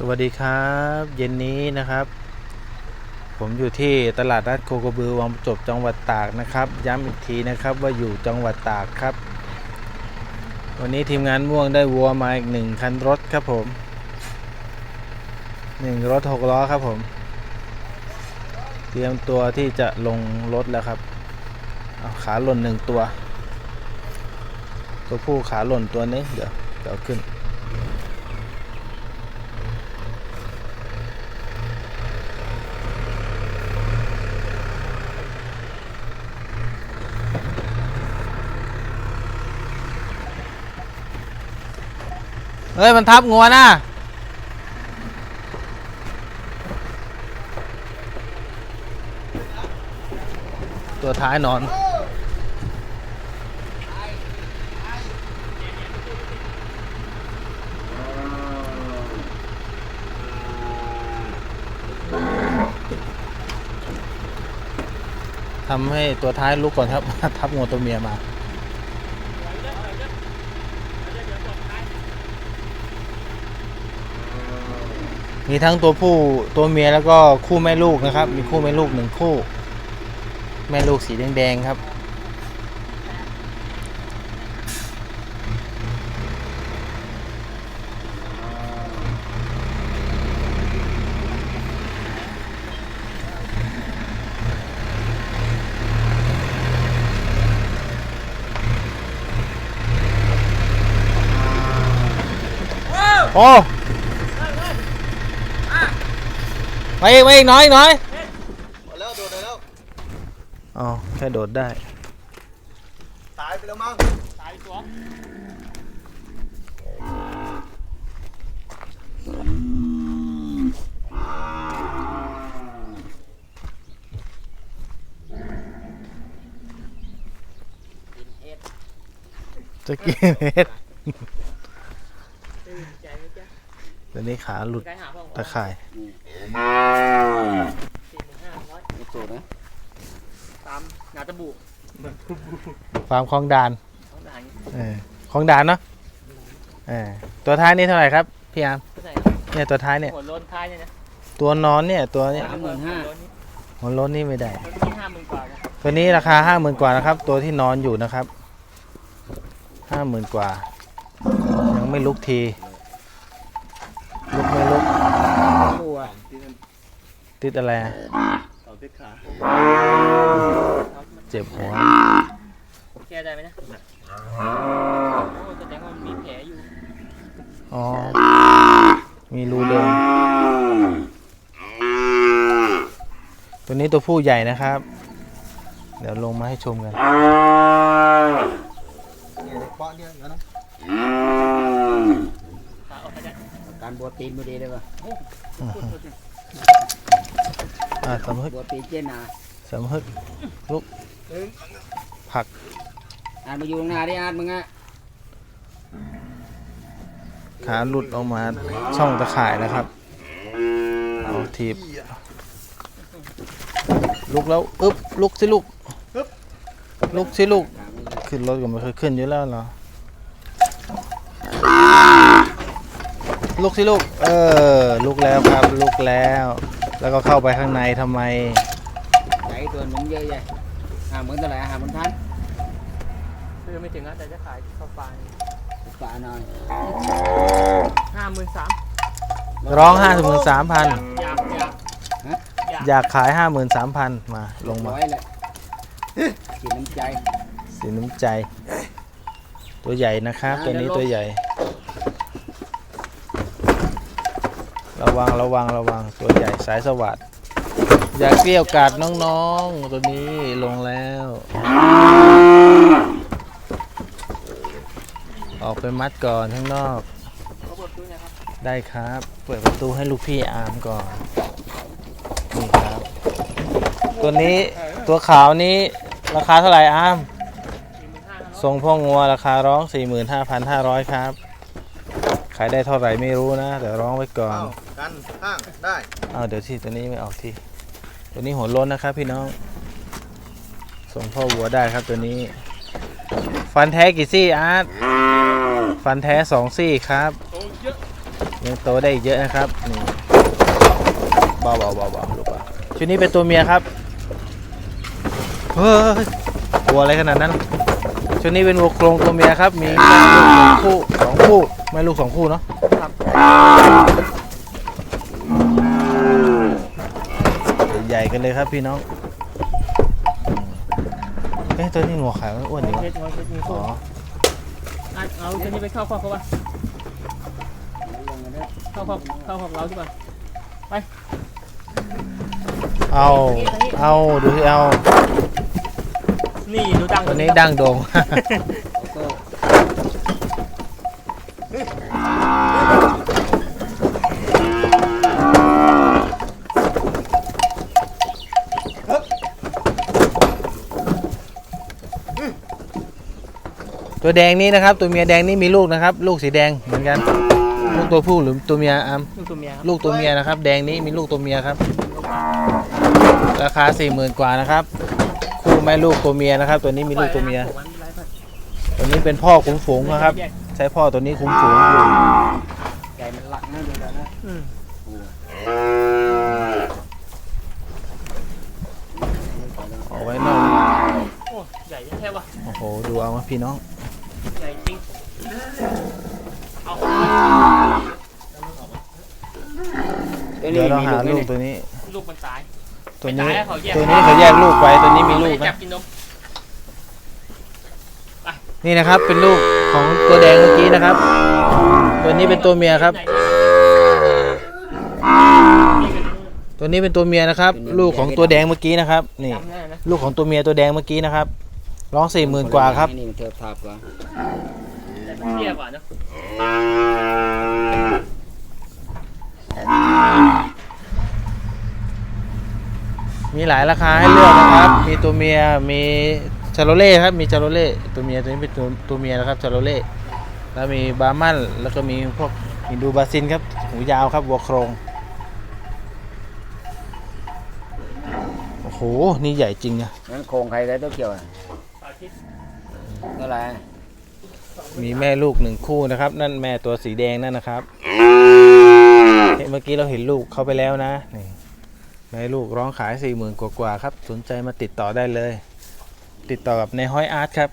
สวัสดีครับ เย็นนี้นะครับ ผมอยู่ที่ตลาดนัดโคกบือวังจบจังหวัดตากนะครับ ย้ำอีกทีนะครับว่าอยู่จังหวัดตากครับ วันนี้ทีมงานม่วงได้วัวมาอีกหนึ่งคันรถครับผมหนึ่งรถหกล้อครับผม เตรียมตัวที่จะลงรถแล้วครับเอาขาหล่นหนึ่งตัว ตัวผู้ขาหล่นตัวนึงเดี๋ยวเดี๋ยวขึ้น เฮ้ย มันทับงัวนะตัวท้ายนอน ทำให้ตัวท้ายลุกก่อนครับ ทับงัวตัวเมียมา มีทั้งตัวผู้ตัวเมียแล้วก็คู่แม่ลูกนะครับ มีคู่แม่ลูกหนึ่งคู่ แม่ลูกสีแดงๆครับ โอ้ มาอีกมาอีกน้อยอีกน้อยหมดแล้วโดดได้แล้วอ๋อแค่โดดได้ ตายไปแล้วมั้งตายตัวจะกินเห็ด ตื่นใจไหมจ๊ะ ตอนนี้ขาหลุดใครหาพ่อตะข่ายสี่หมื่นห้าร้อยโดดนะตามหนาตะบุฟาร์มคลองดานต้องด่าอย่างนี้เออคลองดานเนาะเออตัวท้ายนี่เท่าไหร่ครับพี่อาร์มก็ใส่เนี่ยตัวท้ายเนี่ยหัวโล้นท้ายเนี่ยนะตัวนอนเนี่ยตัวเนี่ยสามหมื่นห้าหัวรถนี่ไม่ได้ตัวนี้ห้าหมื่นกว่านะตัวนี้ราคาห้าหมื่นกว่านะครับ ตัวที่นอนอยู่นะครับห้าหมื่นกว่า ยังไม่ลุกที ลุกไม่ลุก ตัว ติดอะไรอะเอาเพชรขาเจ็บหัวแก้ได้ไหมนะโอ้แสดงว่ามันมีแผลอยู่ อ๋อ มีรูเดิมตัวนี้ตัวผู้ใหญ่นะครับ เดี๋ยวลงมาให้ชมกันเนี่ยเด็กเปาะเนี่ยเดี๋ยวนะขาออกมาจากการบัวตีนไม่ดีเลยป่ะ อ่าสำฮึกบัวตีนเจนาสำฮึกลุกผลักอ่านมาอยู่ข้างหน้าดิอ่านมึงอะขาหลุดออกมาช่องตะข่ายนะครับเอาทีบลุกแล้วอึ๊บลุกสิลุกลุกสิลุกถามมึงขึ้นรถก็ไม่เคยขึ้นอยู่แล้วเหรอลุกสิลุกเออลุกแล้วครับลุกแล้ว แล้วก็เข้าไปข้างในทำไมใจตัวมึงเยอะแยะอ่ามึงเท่าไหร่อาหารมึงทันคือไม่ถึงนะแต่จะขายข้าวฟางฝาหน่อยห้าหมื่นสามร้องห้าหมื่นสามพันอยากอยากอยากอยากขายห้าหมื่นสามพันมาลงมาร้อยแหละกินน้ำใจสีน้ำใจ ตัวใหญ่นะครับ ตัวนี้ตัวใหญ่ ระวังระวังระวังตัวใหญ่สายสวัสดอย่าเกลี้ยวกาดน้องๆ ตัวนี้ลงแล้ว ออกไปมัดก่อนข้างนอก ได้ครับ เปิดประตูให้ลูกพี่อาร์มก่อน นี่ครับ ตัวนี้ตัวขาวนี้ราคาเท่าไหร่อาร์มสี่หมื่นห้าร้อยทรงพ่องัวราคาร้อง 45,500 ครับ ขายได้เท่าไหร่ไม่รู้นะ แต่ร้องไว้ก่อน ข้างได้เอาเดี๋ยวที่ตัวนี้ไม่ออกที่ ตัวนี้หัวล้นนะครับ พี่น้อง ส่งพ่อวัวได้ครับตัวนี้ ฟันแท้กี่ซี่อาร์ตฟันแท้สองซี่ครับ ยังโตได้อีกเยอะนะครับนี่เบาเบาเบาเบาลูกเบาชุดนี้เป็นตัวเมียครับเฮ้ยวัวอะไรขนาดนั้นชุดนี้เป็นวัวโครงตัวเมียครับ มีแม่ลูกสองคู่สองคู่แม่ลูกสองคู่เนาะ ครับ ใหญ่ๆกันเลยครับพี่น้องอืมเอ้ยตัวนี้หัวขาวอ้วนดีวะเช็ดหัวเช็ดมีอ๋คู่ออะเอาตัวนี้ไปเข้าคอกเขาปะเข้าคอกเข้าคอกเราใช่ปะเอาเอาดูที่เอานี่ดูดังตัวนี้ดังโด่ง ต้ตัวแดงนี้นะครับ ตัวเมียแดงนี่มีลูกนะครับ ลูกสีแดงเหมือนกัน ลูกตัวผู้หรือตัวเมียอามลูกตัวเมียครับลูกตัวเมียนะครับ แดงนี้มีลูกตัวเมียครับ ราคาสี่หมื่นกว่านะครับ คู่แม่ลูกตัวเมียนะครับ ตัวนี้มีลูกตัวเมีย ตัวนี้เป็นพ่อคุ้มฝูงนะครับ ใช้พ่อตัวนี้คุ้มฝูงอยู่ใหญ่มันหลักนะดูแล้วนะอืมเอาไว้นอกโอ้ใหญ่แท้วะโอ้โหดูเอามาพี่น้อง ใหญ่จริงเอาตัวเดี๋นี้ยวเรามีหาลูลูกกไหมตัวนี้ ลูกมันตาย ตัวนี้ ไม่ตายเขาแยก ตัวนี้เขาแยกลูกไป ตัวนี้มีลูกเอาไปจันะบกินนมนี่นะครับเป็นลูกของตัวแดงเมื่อกี้นะครับ ตัวนี้เป็นตัวเมียครับตัวนี้เป็นตัวเมียนะครับ ลูกของตัวแดงเมื่อกี้นะครับ นี่ จำได้นะลูกของตัวเมียตัวแดงเมื่อกี้นะครับ ร้องสี่หมื่นกว่าครับ นี่มันเทิบทับกว่าแต่มันเทียบกว่าเนอะมีหลายราคาให้เลือกนะครับ มีตัวเมีย มีชาโรเล่ครับ มีชาโรเล่ตัวเมียตัวนี้เป็นตัวตัวเมียนะครับชาโรเล่ แล้วมีบาร์มัน แล้วก็มีพวกอินดูบาซินครับ หูยาวครับวัวโครง โอ้โห นี่ใหญ่จริงอะ นั้นโครงใครได้ตัวเกี่ยวอะ อาทิตย์เท่าไรมีแม่ลูกหนึ่งคู่นะครับ นั่นแม่ตัวสีแดงนั่นนะครับเห็นเมื่อกี้เราเห็นลูกเขาไปแล้วนะนี่แม่ลูกร้องขายสี่หมื่นกว่าๆครับ สนใจมาติดต่อได้เลย ติดต่อกับในห้อยอาร์ตครับ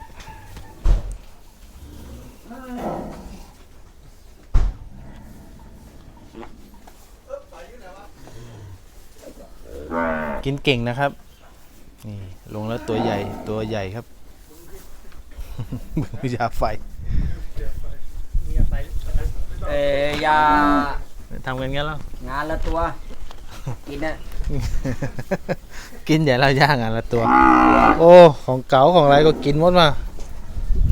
กินเก่งนะครับ นี่ลงแล้วตัวใหญ่ตัวใหญ่ครับ มือยาไฟมีอะไรเอ้ยยาทำกันงั้นแล้วงานละตัวกินนะกินอย่าเราย่างอะละตัว โอ้ของเก่าของอะไรก็กินหมดมา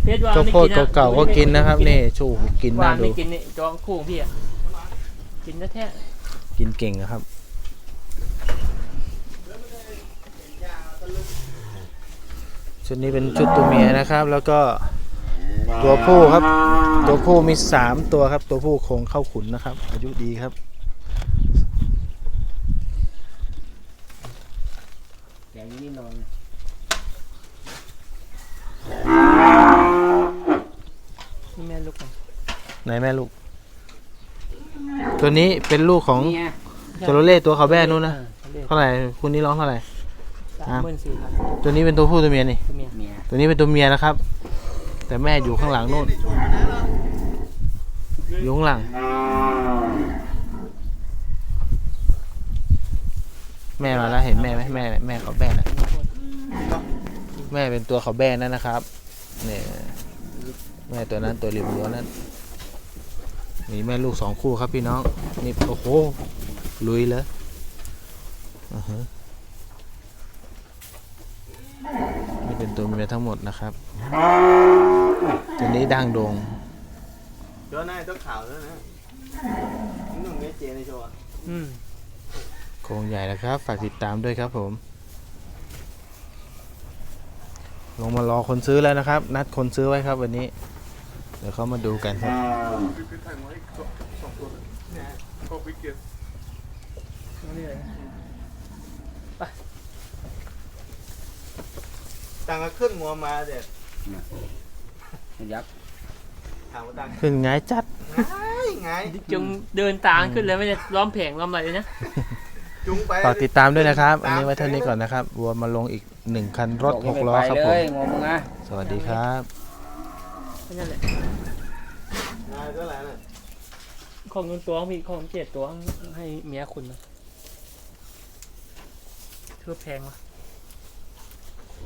เพชรว่าข้าวไม่โพดกินนะเก่าๆก็กินนะครับนี่ชูกินว่าน่าดูไม่กินนี่จองคู่ของพี่อะกินแท้กินเก่งนะครับ ชุดนี้เป็นชุดตัวเมียนะครับ แล้วก็ตัวผู้ครับ ตัวผู้มีสามตัวครับ ตัวผู้โครงเข้าขุนนะครับ อายุดีครับอย่างนี้นอนๆนี่แม่ลูกมันไหนแม่ลูก ตัวนี้เป็นลูกของเนี่ยโซโลเล่ตัวเขาแบ้นู้นนะเออเขาเรียกเท่าไหร่คุณนี้ร้องเท่าไหร่สามหมื่นสี่พันตัวนี้เป็นตัวผู้ตัวเมียนี่ ตัวเมียเมียตัวนี้เป็นตัวเมียนะครับ แต่แม่อยู่ข้างหลังนู่นอยู่ข้างหลัง แม่มาแล้วเห็นแม่ไหมแม่แม่เขาแบ้นะแม่เป็นตัวเขาแบ้นั่นนะครับเนี่ยแม่ตัวนั้นตัวริมรั้วนั้นมีแม่ลูกสองคู่ครับพี่น้องนี่โอ้โหลุยเลยอือฮึ นี่เป็นตัวเมียทั้งหมดนะครับ ตัวนี้ดังโดงตัวหน้าตัวขาวแล้วนะนุ่มเมเจในโชว์อืมโครงใหญ่นะครับ ฝากติดตามด้วยครับผม ลงมารอคนซื้อแล้วนะครับ นัดคนซื้อไว้ครับวันนี้ เดี๋ยวเขามาดูกันครับนี่เลยนะ ต่างก็ขึ้นหัวมาเด็ดยักษ์ถามว่าต่างขึ้นง่ายจัดง่ายไงจงเดินตามขึ้นเลยไม่ได้ล้อมแผงล้อมอะไรเลยนะจุงไปฝากติดตามด้วยนะครับวันนี้ไว้เท่านี้ก่อนนะครับวัวมาลงอีกหนึ่งคันรถหกล้อครับเลผมยงงมึงอะสวัสดีครับนั่นแหละนายตัวไหนน่ะของเงินตัวมีของเจ็ดตัวให้เมียคุณนะเพื่อแพงวะ